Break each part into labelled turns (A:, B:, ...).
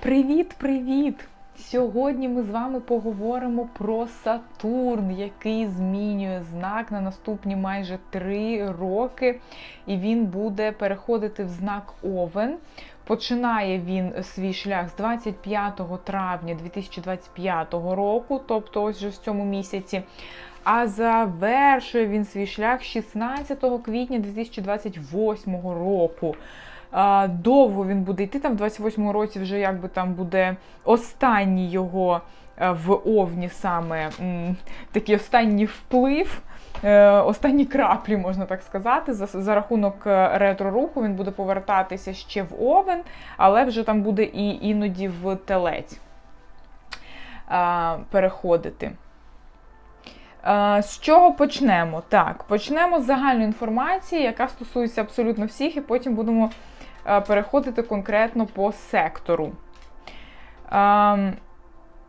A: Привіт-привіт! Сьогодні ми з вами поговоримо про Сатурн, який змінює знак на наступні майже три роки, і він буде переходити в знак Овен. Починає він свій шлях з 25 травня 2025 року, тобто ось вже в цьому місяці. А завершує він свій шлях 16 квітня 2028 року. Довго він буде йти там в 28-му році, вже якби там буде останній його е, в Овні саме такий останній вплив. е, Останні краплі, можна так сказати, за, за рахунок е, ретро-руху він буде повертатися ще в Овен, але вже там буде і іноді в телець а, переходити. А, З чого почнемо? Так, почнемо з загальної інформації, яка стосується абсолютно всіх, і потім будемо переходити конкретно по сектору.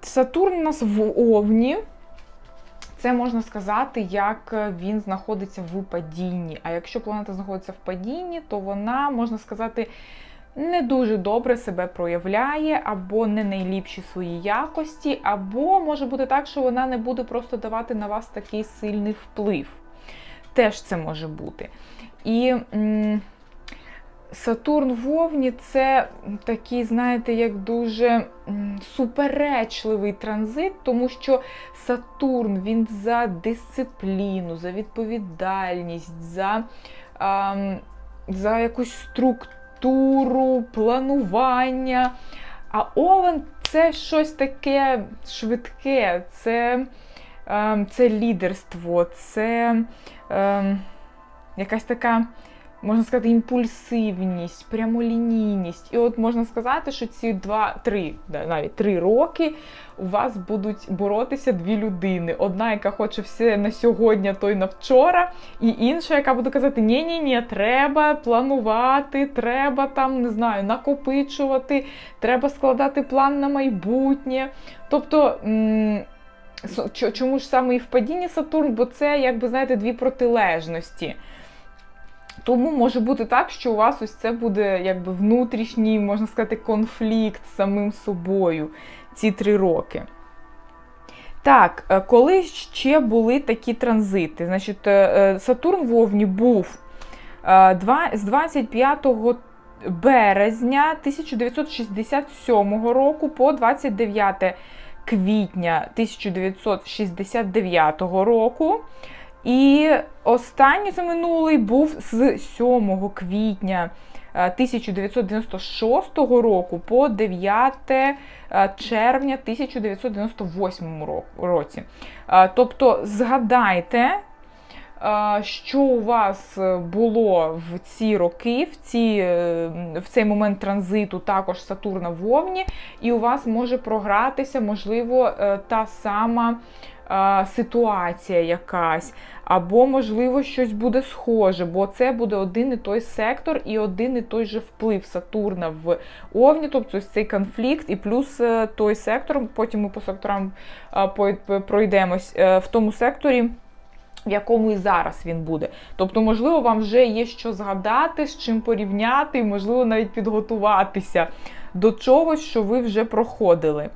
A: Сатурн у нас в Овні. Це можна сказати, як він знаходиться в падінні. А якщо планета знаходиться в падінні, то вона, можна сказати, не дуже добре себе проявляє, або не найліпші свої якості, або може бути так, що вона не буде просто давати на вас такий сильний вплив. Теж це може бути. І м, Сатурн в Овні це такий, знаєте, як дуже суперечливий транзит, тому що Сатурн він за дисципліну, за відповідальність, за, ам, за якусь структуру планування. А Овен це щось таке швидке, це е, це лідерство, це е, якась така, можна сказати, імпульсивність, прямолінійність. І от можна сказати, що ці два-три, навіть три роки у вас будуть боротися дві людини. Одна, яка хоче все на сьогодні, то й на вчора, і інша, яка буде казати: ні ні ні треба планувати, треба там, не знаю, накопичувати, треба складати план на майбутнє. Тобто. Чому ж саме і в падінні Сатурн? Бо це, якби знаєте, дві протилежності. Тому може бути так, що у вас ось це буде якби внутрішній, можна сказати, конфлікт з самим собою ці три роки. Так, е, коли ще були такі транзити? Значить, е, Сатурн в Овні був з 25 березня 1967 року по 29 квітня 1969 року. І останній за минулий був з 7 квітня 1996 року по 9 червня 1998 році. Тобто, згадайте, що у вас було в ці роки, в ці, е, в цей момент транзиту, також Сатурна в Овні, і у вас може програтися, можливо, е, та сама ситуація якась, або, можливо, щось буде схоже, бо це буде один і той сектор і один і той же вплив Сатурна в Овні, тобто цей конфлікт, і плюс е, той сектор, потім ми по секторам пройдемось е, в тому секторі. В якому і зараз він буде. Тобто, можливо, вам вже є що згадати, з чим порівняти, і, можливо, навіть підготуватися до чогось, що ви вже проходили.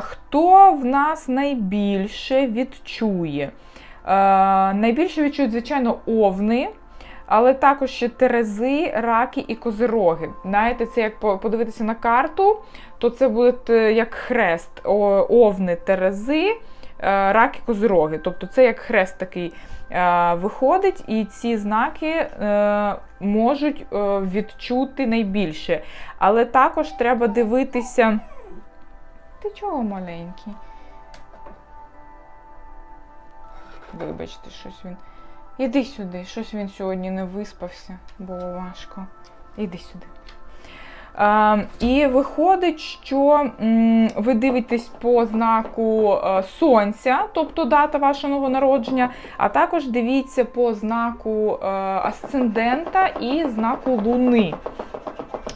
A: Хто в нас найбільше відчує? Найбільше відчують, звичайно, овни, але також ще терези, раки і козироги. Знаєте, це як подивитися на карту, то це буде е, як хрест, овни, терези, раки, козироги. Тобто це як хрест такий е, виходить, і ці знаки можуть відчути найбільше. Але також треба дивитися. Ти чого маленький? Вибачте, щось він. Іди сюди, щось він сьогодні не виспався, було важко. Іди сюди. І виходить, що ви дивитесь по знаку Сонця, тобто дата вашого народження, а також дивіться по знаку асцендента і знаку Луни.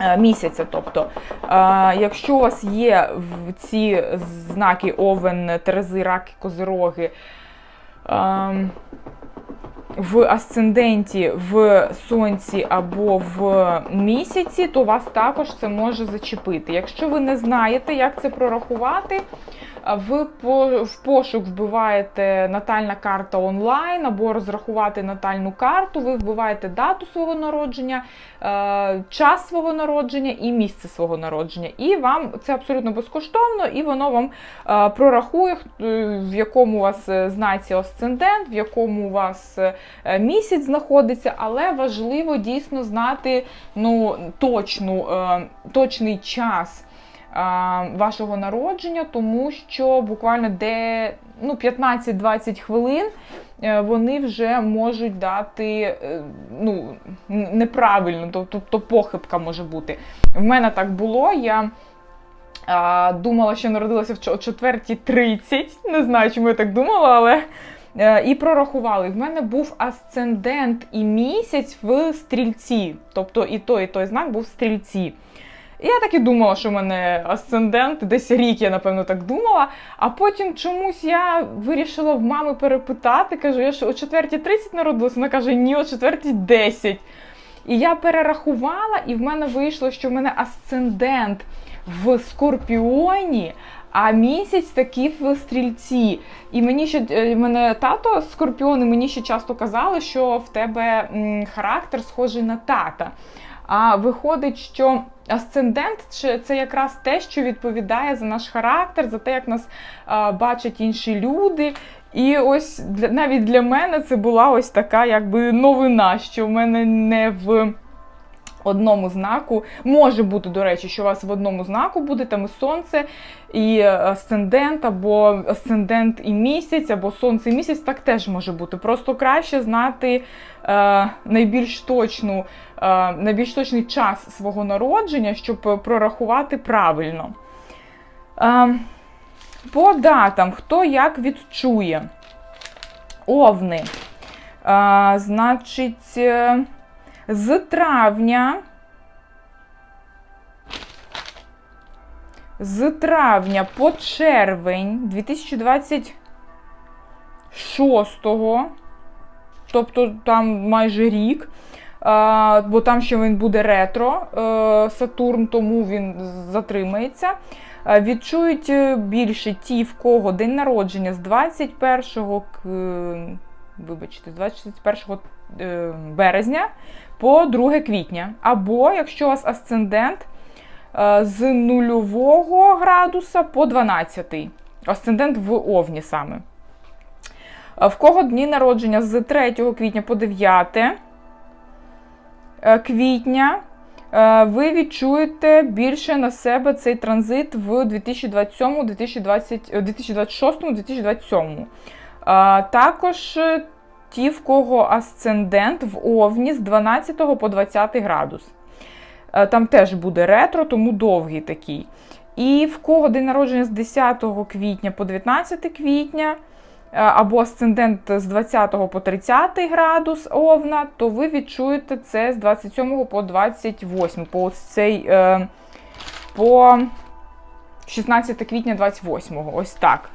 A: Е, місяця. Тобто, е, якщо у вас є ці знаки Овен, Терези, Раки, Козироги, ем, в асценденті, в сонці або в місяці, то вас також це може зачепити. Якщо ви не знаєте, як це прорахувати, ви в пошук вбиваєте натальна карта онлайн або розрахувати натальну карту, ви вбиваєте дату свого народження, е, час свого народження і місце свого народження. І вам це абсолютно безкоштовно, і воно вам е, прорахує, е, в якому у вас знаці асцендент, в якому у вас місяць знаходиться, але важливо дійсно знати ну, точну, точний час вашого народження, тому що буквально де ну, 15-20 хвилин е, вони вже можуть дати е, ну, неправильно, тобто похибка може бути. В мене так було. Я думала, що народилася в 4.30. Не знаю, чому я так думала, але. е, І прорахували. В мене був асцендент і місяць в стрільці. Тобто і той, і той знак був в стрільці. І я так і думала, що в мене асцендент, десь рік я, напевно, так думала. А потім чомусь я вирішила в мами перепитати, кажу, я ж о 4.30 народилася. Вона каже, ні, о 4.10. І я перерахувала, і в мене вийшло, що в мене асцендент в Скорпіоні, а місяць такий в стрільці. І мені ще е, мене тато Скорпіон, і мені ще часто казали, що в тебе характер схожий на тата. А виходить, що асцендент це- якраз те, що відповідає за наш характер, за те, як нас бачать інші люди. І ось для, навіть для мене це була ось така якби новина, що в мене не в одному знаку. Може бути, до речі, що у вас в одному знаку буде там і сонце, і асцендент, або асцендент і місяць, або сонце і місяць, так теж може бути. Просто краще знати е, найбільш точну, е, найбільш точний час свого народження, щоб прорахувати правильно. Е, по датам, хто як відчує. Овни. Е, значить, е, з травня. З травня по червень 2026, тобто там майже рік, бо там ще він буде ретро е, Сатурн, тому він затримається. Відчують е, більше ті, в кого день народження з 21 к- вибачте, з 21 е, березня по 2 квітня. Або якщо у вас асцендент е, з 0 градуса по 12. Асцендент в Овні саме. Е, В кого дні народження з 3 квітня по 9 е, квітня, ви відчуєте більше на себе цей транзит в 2027, 2020, е, 2026, 2027. Також е, ті, в кого асцендент в Овні з 12 по 20 градус. Е, Там теж буде ретро, тому довгий такий. І в кого день народження з 10 квітня по 19 квітня, е, або асцендент з 20 по 30 градус Овна, то ви відчуєте це з 27 по 28, по цей по 16 квітня 28, ось так.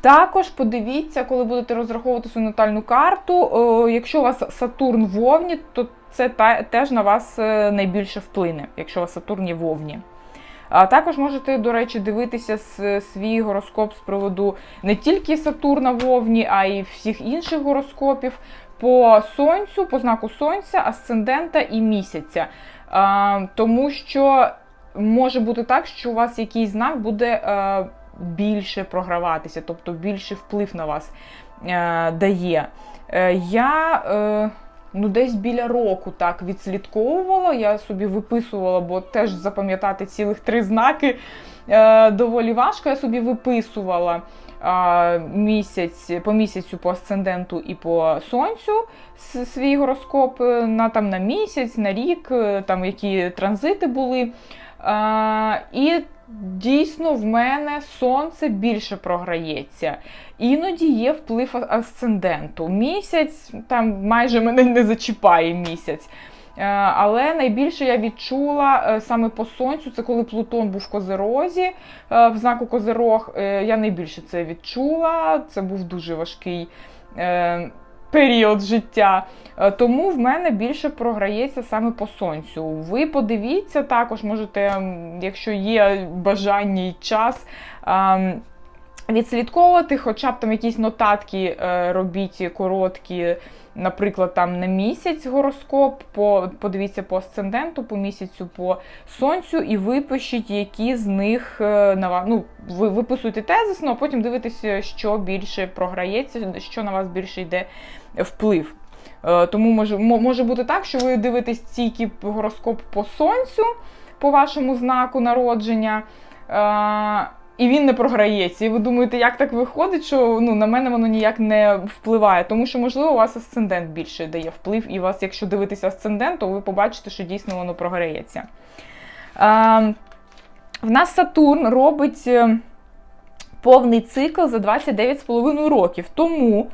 A: Також подивіться, коли будете розраховувати свою натальну карту. якщо у вас Сатурн в Овні, то це теж на вас е, найбільше вплине, якщо у вас Сатурн є в. А також можете, до речі, дивитися свій гороскоп з приводу не тільки Сатурна в Овні, а й всіх інших гороскопів по сонцю, по знаку сонця, асцендента і місяця. А, тому що може бути так, що у вас якийсь знак буде е, більше програватися, тобто більший вплив на вас е, дає. Е, я е, ну, десь біля року так відслідковувала, я собі виписувала, бо теж запам'ятати цілих три знаки е, доволі важко. Я собі виписувала місяць, по місяцю, по асценденту і по сонцю свій гороскоп е, на, там, на місяць, на рік, е, там які транзити були. І дійсно в мене сонце більше програється. Іноді є вплив асценденту. Місяць там майже мене не зачіпає місяць. Е, Але найбільше я відчула е, саме по сонцю, це коли Плутон був в Козерозі, е, в знаку Козерог. Я найбільше це відчула. Це був дуже важкий період життя. Е, Тому в мене більше програється саме по сонцю. Ви подивіться також, можете, якщо є бажання і час. ем, Відслідковувати, хоча б там якісь нотатки е, робіть короткі, наприклад, там на місяць гороскоп, по, подивіться по асценденту, по місяцю, по сонцю, і випишіть, які з них е, на вас. Ну, ви виписуєте тезисно, а потім дивитеся, що більше програється, що на вас більше йде вплив. Е, Тому може, може бути так, що ви дивитесь тільки гороскоп по сонцю, по вашому знаку народження. І він не програється. І ви думаєте, як так виходить, що ну, на мене воно ніяк не впливає. Тому що, можливо, у вас асцендент більше дає вплив, і у вас, якщо дивитися асцендент, то ви побачите, що дійсно воно програється. Е, В нас Сатурн робить е, повний цикл за 29,5 років. Тому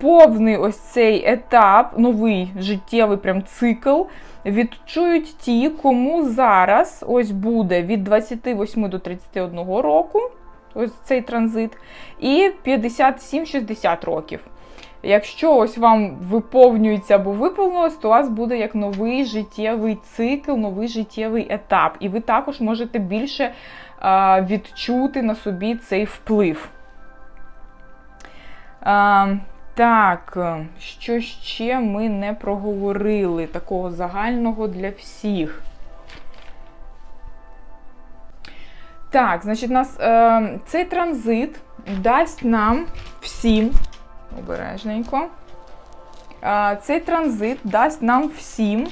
A: повний ось цей етап, новий життєвий прям цикл, відчують ті, кому зараз ось буде від 28 до 31 року, ось цей транзит, і 57-60 років. Якщо ось вам виповнюється або виповнилось, то у вас буде як новий життєвий цикл, новий життєвий етап. І ви також можете більше а, відчути на собі цей вплив. А, так, е, що ще ми не проговорили такого загального для всіх. Так, значить, нас е, цей транзит дасть нам всім, обережненько, е, цей транзит дасть нам всім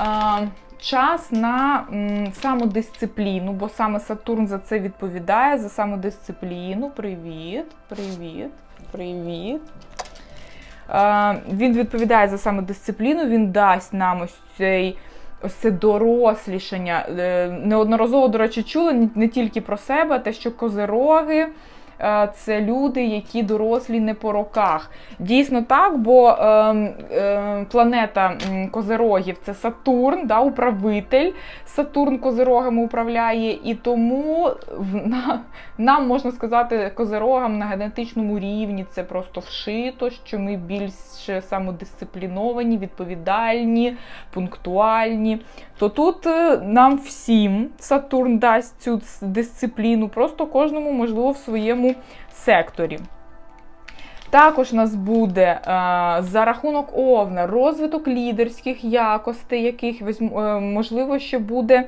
A: е, час на м, самодисципліну, бо саме Сатурн за це відповідає, за самодисципліну. Привіт, привіт, привіт. Він відповідає за самодисципліну, він дасть нам ось цей. Ось це дорослішання. Е, Неодноразово, до речі, чули не- тільки про себе, те, що козероги це люди, які дорослі не по роках. Дійсно так, бо е, е, планета козерогів це Сатурн, да, управитель. Сатурн козерогами управляє, і тому на, нам можна сказати, козерогам на генетичному рівні це просто вшито, що ми більш самодисципліновані, відповідальні, пунктуальні. То тут е, нам всім Сатурн дасть цю дисципліну, просто кожному, можливо, в своєму секторі. Також у нас буде е, за рахунок Овна розвиток лідерських якостей, яких е, можливо, ще буде е,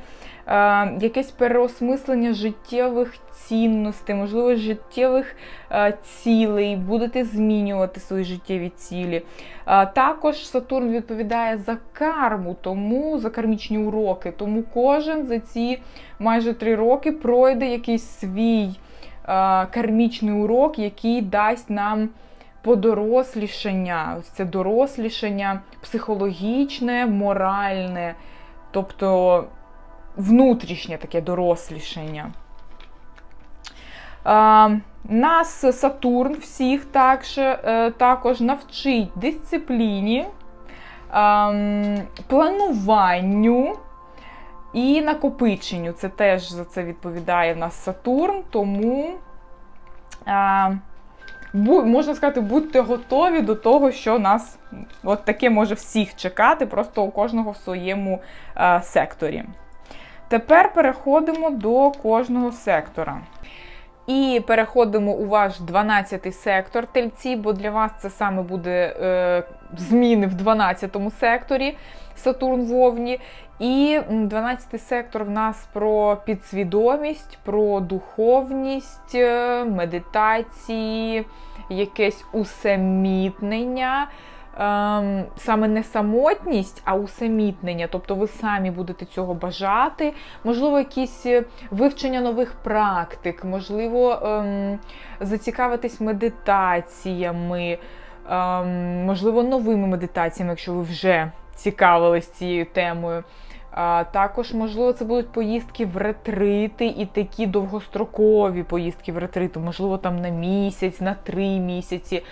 A: якесь переосмислення життєвих цінностей, можливо, життєвих цілей, будете змінювати свої життєві цілі. Також Сатурн відповідає за карму, тому за кармічні уроки. Тому кожен за ці майже три роки пройде якийсь свій кармічний урок, який дасть нам подорослішання, ось це дорослішання психологічне, моральне, тобто внутрішнє таке дорослішання. А, нас Сатурн всіх також, е, також навчить дисципліні, ам, плануванню і накопиченню. Це теж за це відповідає в нас Сатурн, тому. А, можна сказати, будьте готові до того, що нас от таке може всіх чекати, просто у кожного в своєму е, секторі. Тепер переходимо до кожного сектора. І переходимо у ваш 12-й сектор тельці, бо для вас це саме буде е, зміни в 12-му секторі Сатурн в Овні. І м, 12-й сектор в нас про підсвідомість, про духовність, е, медитації, якесь усамітнення. Ем, саме не самотність, а усамітнення. Тобто ви самі будете цього бажати. Можливо, якісь е, вивчення нових практик, можливо, ем, зацікавитись медитаціями, ем, можливо, новими медитаціями, якщо ви вже цікавились цією темою. А, також, можливо, це будуть поїздки в ретрити і такі довгострокові поїздки в ретрити, можливо, там на місяць, на три місяці.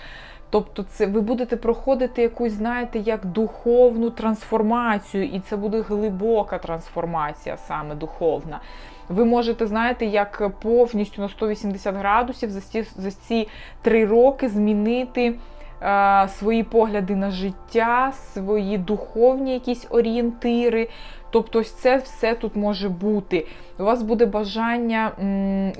A: Тобто, це ви будете проходити якусь, знаєте, як духовну трансформацію, і це буде глибока трансформація, саме духовна. Ви можете, знаєте, як повністю на 180 градусів за ці, за ці три роки змінити е, свої погляди на життя, свої духовні якісь орієнтири. Тобто, ось це все тут може бути. У вас буде бажання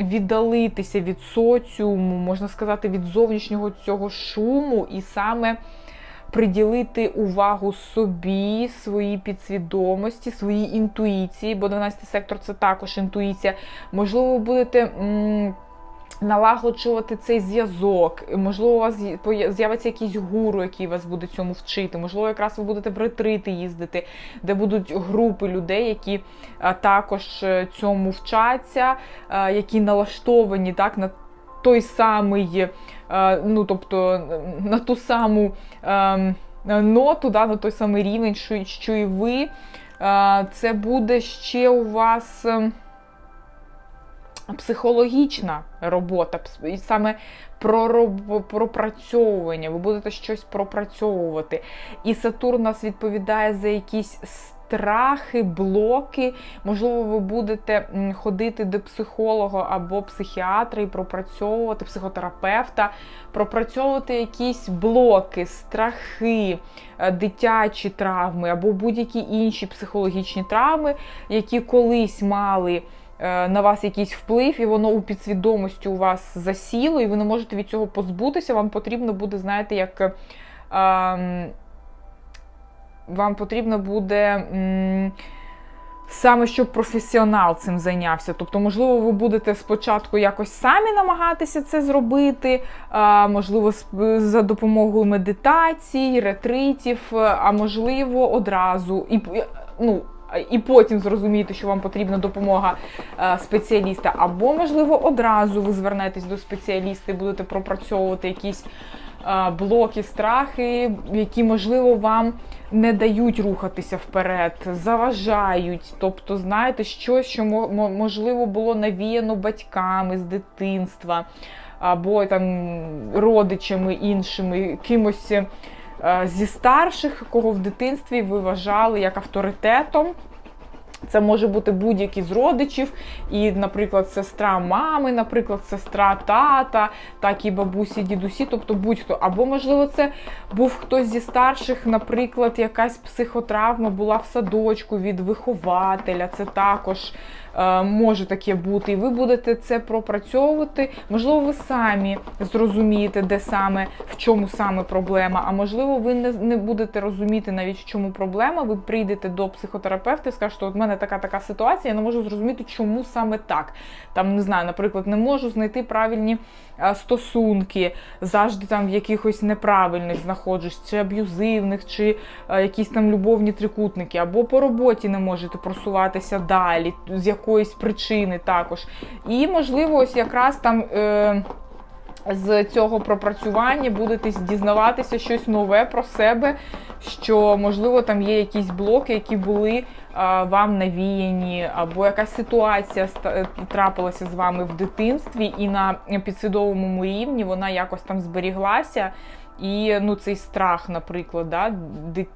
A: віддалитися від соціуму, можна сказати, від зовнішнього цього шуму, і саме приділити увагу собі, своїй підсвідомості, своїй інтуїції, бо 12 сектор це також інтуїція. Можливо, будете. Налагоджувати цей зв'язок, можливо, у вас з'явиться якийсь гуру, який вас буде цьому вчити. Можливо, якраз ви будете в ретрити їздити, де будуть групи людей, які також е, цьому вчаться, які налаштовані так на той самий, е, ну тобто на ту саму ем, ноту, да, на той самий рівень, що, і ви. Це буде ще у вас. Психологічна робота, і саме про пропрацьовування, ви будете щось пропрацьовувати. І Сатурн нас відповідає за якісь страхи, блоки. Можливо, ви будете ходити до психолога або психіатра і пропрацьовувати психотерапевта, пропрацьовувати якісь блоки, страхи, е, дитячі травми або будь-які інші психологічні травми, які колись мали. Е, на вас якийсь вплив, і воно у підсвідомості у вас засіло, і ви не можете від цього позбутися. Вам потрібно буде, знаєте, як. А, вам потрібно буде. Саме щоб професіонал цим зайнявся. Тобто, можливо, ви будете спочатку якось самі намагатися це зробити, можливо, за допомогою медитацій, ретритів, а можливо, одразу. І ну, і потім зрозумієте, що вам потрібна допомога е, спеціаліста, або, можливо, одразу ви звернетесь до спеціаліста і будете пропрацьовувати якісь е, блоки, страхи, які, можливо, вам не дають рухатися вперед, заважають. Тобто, знаєте, щось, що можливо було навіяно батьками з дитинства, або там родичами іншими, кимось. Е, зі старших, кого в дитинстві ви вважали як авторитетом. Це може бути будь-який з родичів, і, наприклад, сестра мами, наприклад, сестра тата, так і бабусі, дідусі, тобто будь-хто. Або, можливо, це був хтось зі старших, наприклад, якась психотравма була в садочку від вихователя. Це також може таке бути, і ви будете це пропрацьовувати. Можливо, ви самі зрозумієте, де саме, в чому саме проблема. А можливо, ви не не будете розуміти навіть в чому проблема. Ви прийдете до психотерапевта і скажете, от в мене така така ситуація, я не можу зрозуміти, чому саме так. Там не знаю, наприклад, не можу знайти правильні е, стосунки, завжди там в якихось неправильних знаходжусь, чи аб'юзивних, чи е, якісь там любовні трикутники, або по роботі не можете просуватися далі. з якоїсь причини також. І, можливо, ось якраз там. Е, з цього пропрацювання будете дізнаватися щось нове про себе, що, можливо, там є якісь блоки, які були а, вам навіяні, або якась ситуація трапилася з вами в дитинстві, і на підсвідомому рівні вона якось там зберіглася. І ну, цей страх, наприклад, да,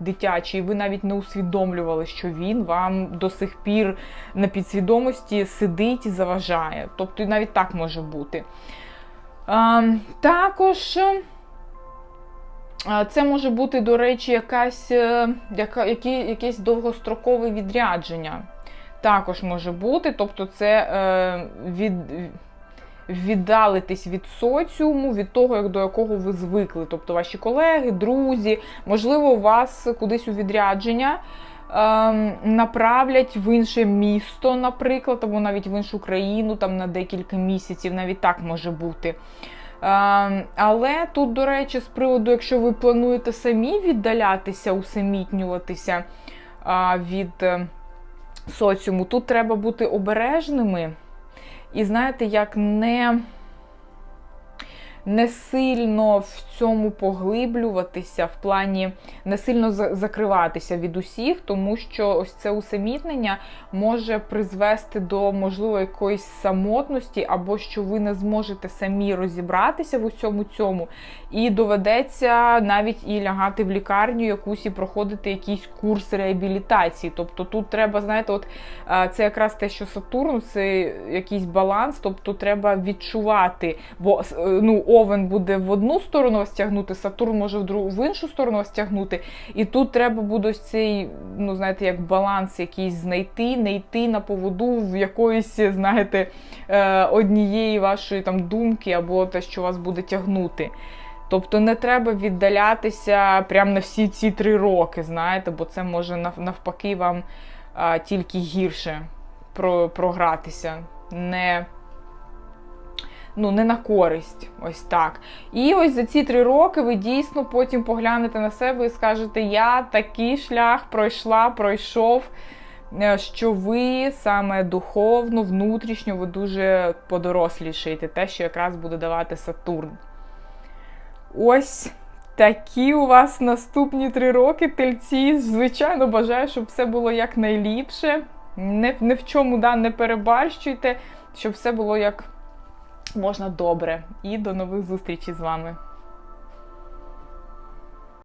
A: дитячий, ви навіть не усвідомлювали, що він вам до сих пір на підсвідомості сидить і заважає. Тобто навіть так може бути. А, Також це може бути, до речі, якась, е, яка, які, якесь довгострокове відрядження. Також може бути, тобто це е, від віддалитись від соціуму, від того, як до якого ви звикли. Тобто ваші колеги, друзі, можливо, вас кудись у відрядження. Ем, направлять в інше місто, наприклад, або навіть в іншу країну там на декілька місяців, навіть так може бути. Ем, але тут, до речі, з приводу, якщо ви плануєте самі віддалятися, усамітнюватися від е, соціуму, тут треба бути обережними. І знаєте, як не не сильно в цьому поглиблюватися, в плані не сильно закриватися від усіх, тому що ось це усамітнення може призвести до, можливо, якоїсь самотності, або що ви не зможете самі розібратися в усьому цьому, і доведеться навіть і лягати в лікарню якусь і проходити якийсь курс реабілітації. Тобто тут треба, знаєте, от це якраз те, що Сатурн, це якийсь баланс, тобто треба відчувати, бо ну, Овен буде в одну сторону вас тягнути, Сатурн може в другу в іншу сторону вас. І тут треба буде ось цей, ну знаєте, як баланс якийсь знайти, не йти на поводу в якоїсь, знаєте, е, однієї вашої там думки або те, що вас буде тягнути. Тобто не треба віддалятися прямо на всі ці три роки, знаєте, бо це може навпаки вам а, тільки гірше про, програтися. Не, ну, не на користь. Ось так. І ось за ці три роки ви дійсно потім поглянете на себе і скажете: Я такий шлях пройшла, пройшов. е, Що ви саме духовно, внутрішньо, ви дуже подорослішаєте, те, що якраз буде давати Сатурн. Ось такі у вас наступні три роки тельці. Звичайно, бажаю, щоб все було якнайліпше. Не, не в чому да, не перебарщуйте, щоб все було як можна добре. І до нових зустрічей з вами.